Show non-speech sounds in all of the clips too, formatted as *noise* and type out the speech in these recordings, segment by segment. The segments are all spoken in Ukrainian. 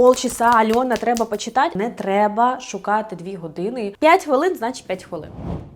полчаса, Альона, треба почитати. Не треба шукати дві години. П'ять хвилин, значить 5 хвилин.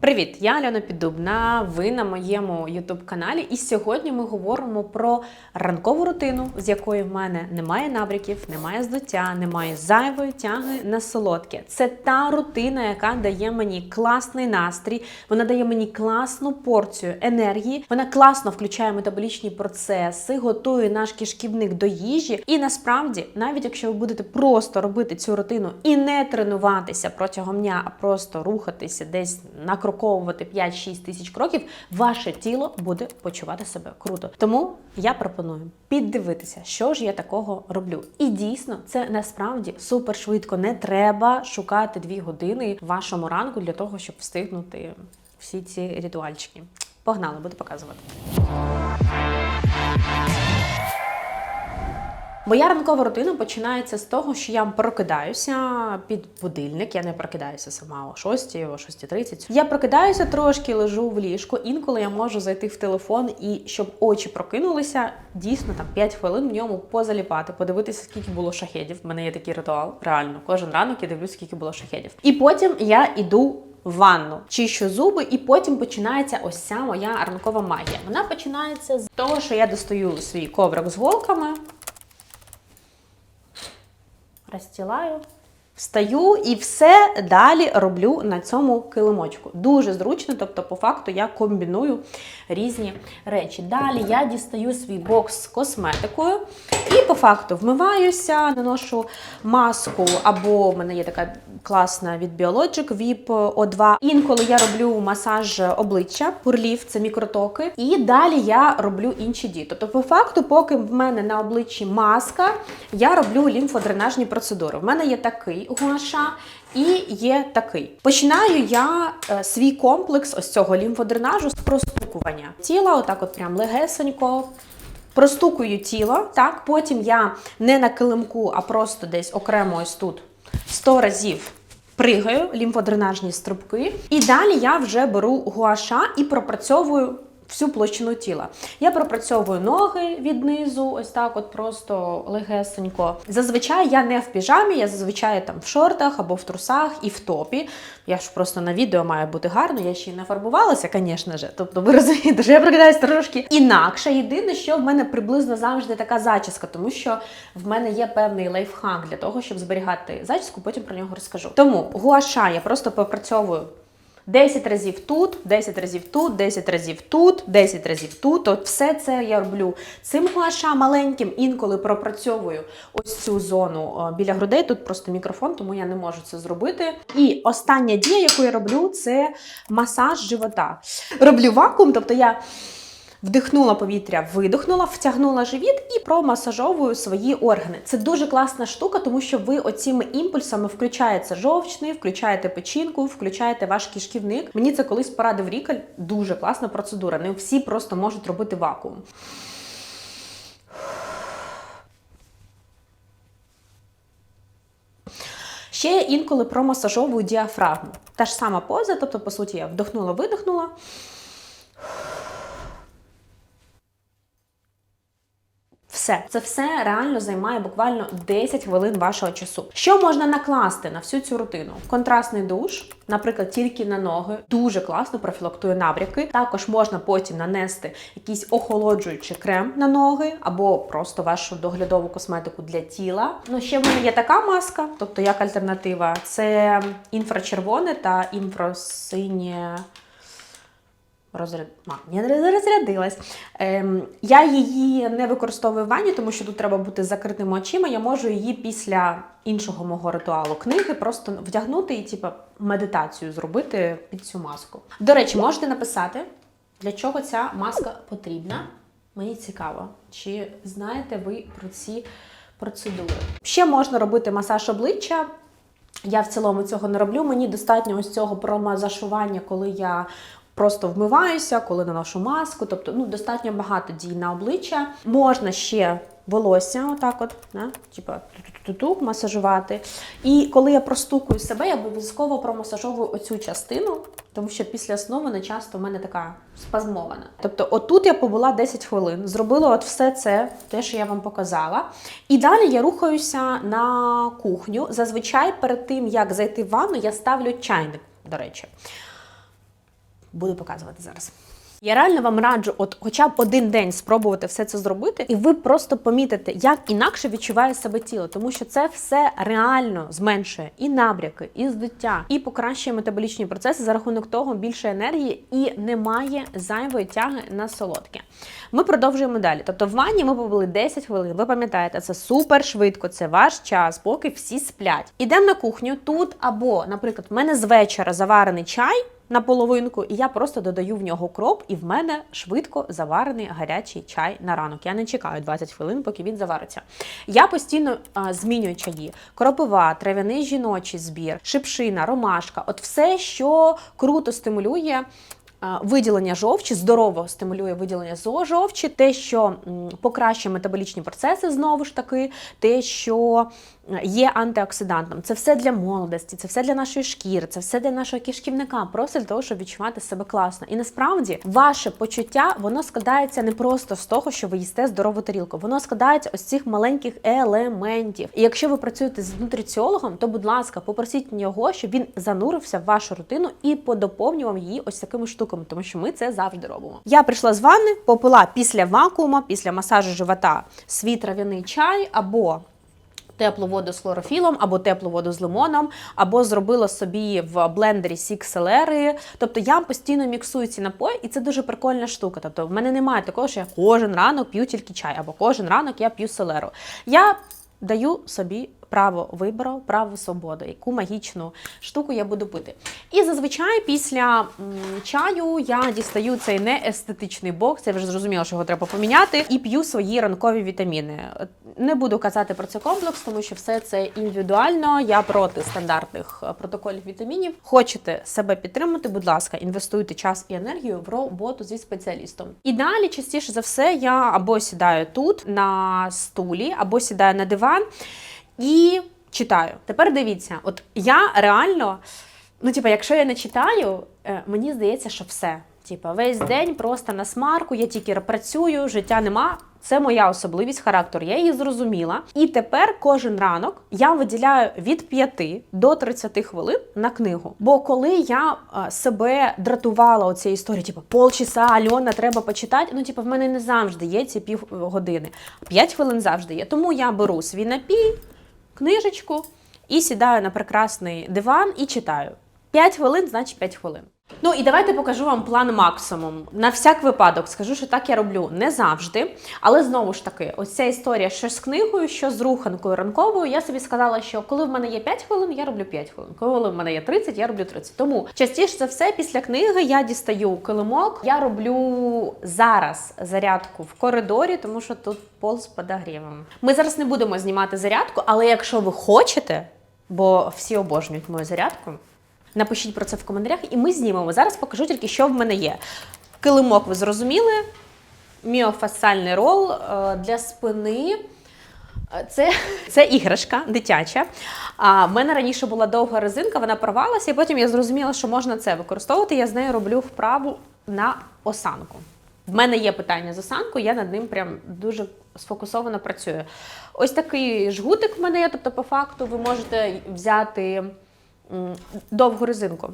Привіт, я Альона Піддубна. Ви на моєму youtube каналі. І сьогодні ми говоримо про ранкову рутину, з якої в мене немає набряків, немає здуття, немає зайвої тяги на солодке. Це та рутина, яка дає мені класний настрій, вона дає мені класну порцію енергії, вона класно включає метаболічні процеси, готує наш кишківник до їжі. І насправді, навіть якщо ви будете просто робити цю рутину і не тренуватися протягом дня, а просто рухатися десь накроковувати 5-6 тисяч кроків, ваше тіло буде почувати себе круто. Тому я пропоную піддивитися, що ж я такого роблю. І дійсно, це насправді супер швидко. Не треба шукати дві години в вашому ранку для того, щоб встигнути всі ці ритуальчики. Погнали, буду показувати. Моя ранкова рутина починається з того, що я прокидаюся під будильник. Я не прокидаюся сама о 6, о 6.30. Я прокидаюся трошки, лежу в ліжку. Інколи я можу зайти в телефон і щоб очі прокинулися, дійсно там 5 хвилин в ньому позаліпати, подивитися, скільки було шахедів. У мене є такий ритуал. Реально, кожен ранок я дивлюсь, скільки було шахедів. І потім я іду. В ванну чищу зуби, і потім починається ось ця моя ранкова магія. Вона починається з того, що я достаю свій коврик з голками, розстілаю, встаю і все далі роблю на цьому килимочку. Дуже зручно, тобто, по факту, я комбіную різні речі. Далі я дістаю свій бокс з косметикою і по факту вмиваюся, наношу маску, або в мене є така класна від Biologic VIP O2. Інколи я роблю масаж обличчя, пурлів, це мікротоки. І далі я роблю інші дії. Тобто, по факту, поки в мене на обличчі маска, я роблю лімфодренажні процедури. В мене є такий гуаша. І є такий. Починаю я е, свій комплекс ось цього лімфодренажу з простукування. Тіла, отак, от прям легесенько. Простукую тіло, так, потім я не на килимку, а просто десь окремо ось тут 100 разів пригаю лімфодренажні струбки. І далі я вже беру гуаша і пропрацьовую всю площину тіла. Я пропрацьовую ноги від низу, ось так, от просто легесенько. Зазвичай я не в піжамі, я зазвичай там в шортах або в трусах і в топі. Я ж просто на відео має бути гарно, я ще й не фарбувалася, звісно ж. Тобто, ви розумієте, що я прокидаюся трошки інакше. Єдине, що в мене приблизно завжди така зачіска, тому що в мене є певний лайфхак для того, щоб зберігати зачіску, потім про нього розкажу. Тому гуаша я просто попрацьовую 10 разів тут, 10 разів тут, 10 разів тут, 10 разів тут. От все це я роблю цим гуаша маленьким, інколи пропрацьовую ось цю зону е, біля грудей. Тут просто мікрофон, тому я не можу це зробити. І остання дія, яку я роблю, це масаж живота. Роблю вакуум, тобто я. Вдихнула повітря, видихнула, втягнула живіт і промасажовую свої органи. Це дуже класна штука, тому що ви оціми імпульсами включаєте жовчний, включаєте печінку, включаєте ваш кишківник. Мені це колись порадив Рікаль. Дуже класна процедура. Не всі просто можуть робити вакуум. Ще інколи промасажовую діафрагму. Та ж сама поза, тобто, по суті, я вдохнула, Все, це все реально займає буквально 10 хвилин вашого часу. Що можна накласти на всю цю рутину? Контрастний душ, наприклад, тільки на ноги, дуже класно профілактує набряки. Також можна потім нанести якийсь охолоджуючий крем на ноги, або просто вашу доглядову косметику для тіла. Ну ще в мене є така маска, тобто як альтернатива, це інфрачервоне та інфрасинє. Розряд... А, не розрядилась. Ем, я її не використовую в ванні, тому що тут треба бути закритими очима. Я можу її після іншого мого ритуалу книги просто вдягнути і типу, медитацію зробити під цю маску. До речі, можете написати, для чого ця маска потрібна. Мені цікаво, чи знаєте ви про ці процедури. Ще можна робити масаж обличчя. Я в цілому цього не роблю. Мені достатньо ось цього промазашування, коли я просто вмиваюся, коли наношу маску. Тобто ну, достатньо багато дій на обличчя. Можна ще волосся, отак от, да? типа ту-ту-ту масажувати. І коли я простукую себе, я обов'язково промасажовую оцю частину, тому що після сну вона часто в мене така спазмована. Тобто, отут я побула 10 хвилин, зробила от все це, те, що я вам показала. І далі я рухаюся на кухню. Зазвичай перед тим, як зайти в ванну, я ставлю чайник, до речі. Буду показувати зараз. Я реально вам раджу, от хоча б один день спробувати все це зробити, і ви просто помітите, як інакше відчуває себе тіло, тому що це все реально зменшує і набряки, і здуття, і покращує метаболічні процеси за рахунок того більше енергії і немає зайвої тяги на солодке. Ми продовжуємо далі. Тобто в ванні ми побули 10 хвилин. Ви пам'ятаєте, це супер швидко, це ваш час, поки всі сплять. Ідемо на кухню тут, або, наприклад, в мене з вечора заварений чай на половинку, і я просто додаю в нього кроп, і в мене швидко заварений гарячий чай на ранок. Я не чекаю 20 хвилин, поки він завариться. Я постійно а, змінюю чаї: кропива, трав'яний жіночий збір, шипшина, ромашка от все, що круто стимулює. Виділення жовчі здорово стимулює виділення жовчі, те, що покращує метаболічні процеси, знову ж таки, те, що є антиоксидантом. Це все для молодості, це все для нашої шкіри, це все для нашого кишківника, просто для того, щоб відчувати себе класно. І насправді ваше почуття воно складається не просто з того, що ви їсте здорову тарілку, воно складається ось цих маленьких елементів. І якщо ви працюєте з нутриціологом, то будь ласка, попросіть його, щоб він занурився в вашу рутину і подоповнював її ось такими штуками, тому що ми це завжди робимо. Я прийшла з ванни, попила після вакуума, після масажу живота свій трав'яний чай або теплу воду з хлорофілом, або теплу воду з лимоном, або зробила собі в блендері сік селери. Тобто я постійно міксую ці напої, і це дуже прикольна штука. Тобто в мене немає такого, що я кожен ранок п'ю тільки чай, або кожен ранок я п'ю селеру. Я даю собі право вибору, право свободи, яку магічну штуку я буду пити. І зазвичай після чаю я дістаю цей неестетичний бокс, я вже зрозуміла, що його треба поміняти, і п'ю свої ранкові вітаміни. Не буду казати про це комплекс, тому що все це індивідуально. Я проти стандартних е, протоколів вітамінів. Хочете себе підтримати, будь ласка, інвестуйте час і енергію в роботу зі спеціалістом. І далі, частіше за все, я або сідаю тут на стулі, або сідаю на диван і читаю. Тепер дивіться, от я реально, ну, типа, якщо я не читаю, е, мені здається, що все. Типа, весь день просто на смарку, я тільки працюю, життя нема. Це моя особливість характеру, я її зрозуміла. І тепер кожен ранок я виділяю від 5 до 30 хвилин на книгу. Бо коли я е, себе дратувала оцією історією, типу, полчаса, Альона, треба почитати. Ну, типу, в мене не завжди є ці пів години. 5 хвилин завжди є. Тому я беру свій напій, книжечку і сідаю на прекрасний диван і читаю. 5 хвилин, значить 5 хвилин. Ну і давайте покажу вам план максимум. На всяк випадок скажу, що так я роблю не завжди. Але знову ж таки, ось ця історія, що з книгою, що з руханкою ранковою, я собі сказала, що коли в мене є 5 хвилин, я роблю 5 хвилин. Коли в мене є 30, я роблю 30. Тому частіше за все, після книги я дістаю килимок. Я роблю зараз зарядку в коридорі, тому що тут пол з подогрівом. Ми зараз не будемо знімати зарядку, але якщо ви хочете, бо всі обожнюють мою зарядку. Напишіть про це в коментарях, і ми знімемо. Зараз покажу тільки, що в мене є. Килимок, ви зрозуміли. Міофасальний рол е, для спини. Е, Це, *laughs* це іграшка дитяча. А в мене раніше була довга резинка, вона порвалася, і потім я зрозуміла, що можна це використовувати. Я з нею роблю вправу на осанку. В мене є питання з осанкою, я над ним прям дуже сфокусовано працюю. Ось такий жгутик в мене є, тобто, по факту, ви можете взяти довгу резинку.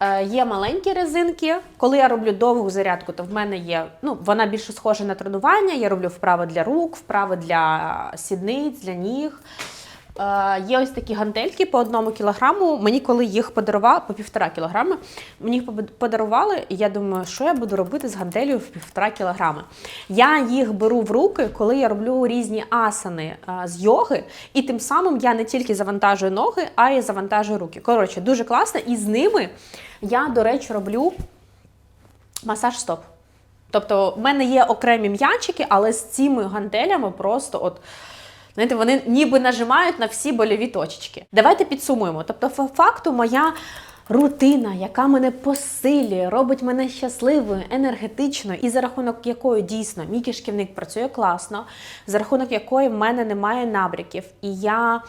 Е, Є маленькі резинки. Коли я роблю довгу зарядку, то в мене є, ну, вона більше схожа на тренування. Я роблю вправи для рук, вправи для сідниць, для ніг. Е, Є ось такі гантельки по одному кілограму. Мені коли їх подарували, по півтора кілограми, мені їх подарували, і я думаю, що я буду робити з гантелью в півтора кілограми. Я їх беру в руки, коли я роблю різні асани е, з йоги, і тим самим я не тільки завантажую ноги, а й завантажую руки. Коротше, дуже класно. І з ними я, до речі, роблю масаж стоп. Тобто, в мене є окремі м'ячики, але з цими гантелями просто от. Знаєте, вони ніби нажимають на всі больові точечки. Давайте підсумуємо. Тобто, по факту, моя рутина, яка мене посилює, робить мене щасливою, енергетичною, і за рахунок якої дійсно мій кишківник працює класно, за рахунок якої в мене немає набряків, і я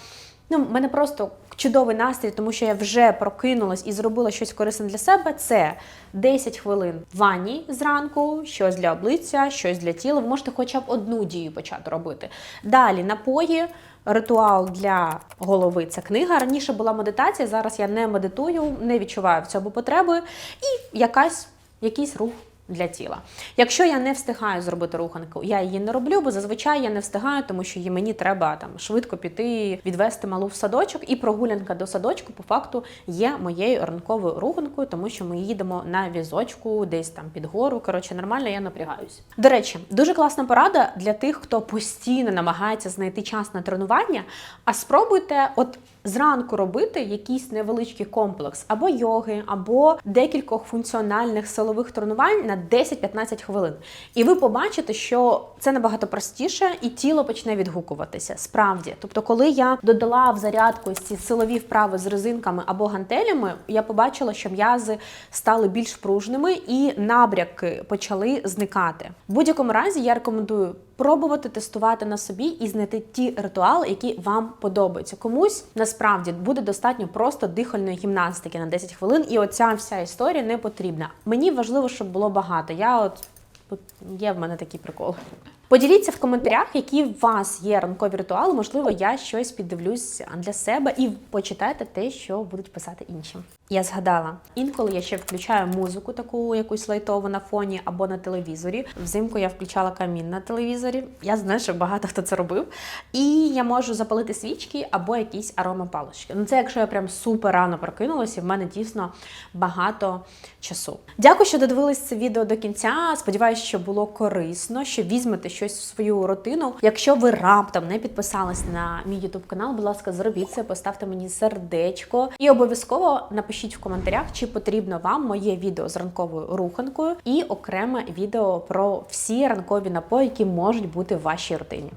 ну, мене просто чудовий настрій, тому що я вже прокинулась і зробила щось корисне для себе. Це 10 хвилин в ванні зранку, щось для обличчя, щось для тіла. Ви можете хоча б одну дію почати робити. Далі напої. Ритуал для голови це книга. Раніше була медитація, зараз я не медитую, не відчуваю в цьому потреби. І якась, якийсь рух для тіла. Якщо я не встигаю зробити руханку, я її не роблю, бо зазвичай я не встигаю, тому що їй- мені треба там швидко піти, відвести малу в садочок, і прогулянка до садочку по факту є моєю ранковою руханкою, тому що ми їдемо на візочку, десь там під гору. Коротше, нормально я напрягаюсь. До речі, дуже класна порада для тих, хто постійно намагається знайти час на тренування. А спробуйте, от зранку робити якийсь невеличкий комплекс або йоги, або декількох функціональних силових тренувань на 10-15 хвилин. І ви побачите, що це набагато простіше, і тіло почне відгукуватися. Справді, тобто, коли я додала в зарядку ці силові вправи з резинками або гантелями, я побачила, що м'язи стали більш пружними і набряки почали зникати. В будь-якому разі я рекомендую пробувати тестувати на собі і знайти ті ритуали, які вам подобаються. Комусь насправді буде достатньо просто дихальної гімнастики на 10 хвилин, і оця вся історія не потрібна. Мені важливо, щоб було багато. Я от є в мене такий прикол. Поділіться в коментарях, які у вас є ранкові ритуали. Можливо, я щось піддивлюсь для себе і почитайте те, що будуть писати інші. Я згадала, інколи я ще включаю музику, таку якусь лайтову на фоні або на телевізорі. Взимку я включала камін на телевізорі. Я знаю, що багато хто це робив. І я можу запалити свічки або якісь аромапалочки. Ну це якщо я прям супер рано прокинулася, і в мене дійсно багато часу. Дякую, що додивились це відео до кінця. Сподіваюся, що було корисно, що візьмете щось в свою рутину. Якщо ви раптом не підписались на мій YouTube канал, будь ласка, зробіть це, поставте мені сердечко і обов'язково напишіть напишіть в коментарях, чи потрібно вам моє відео з ранковою руханкою і окреме відео про всі ранкові напої, які можуть бути в вашій родині.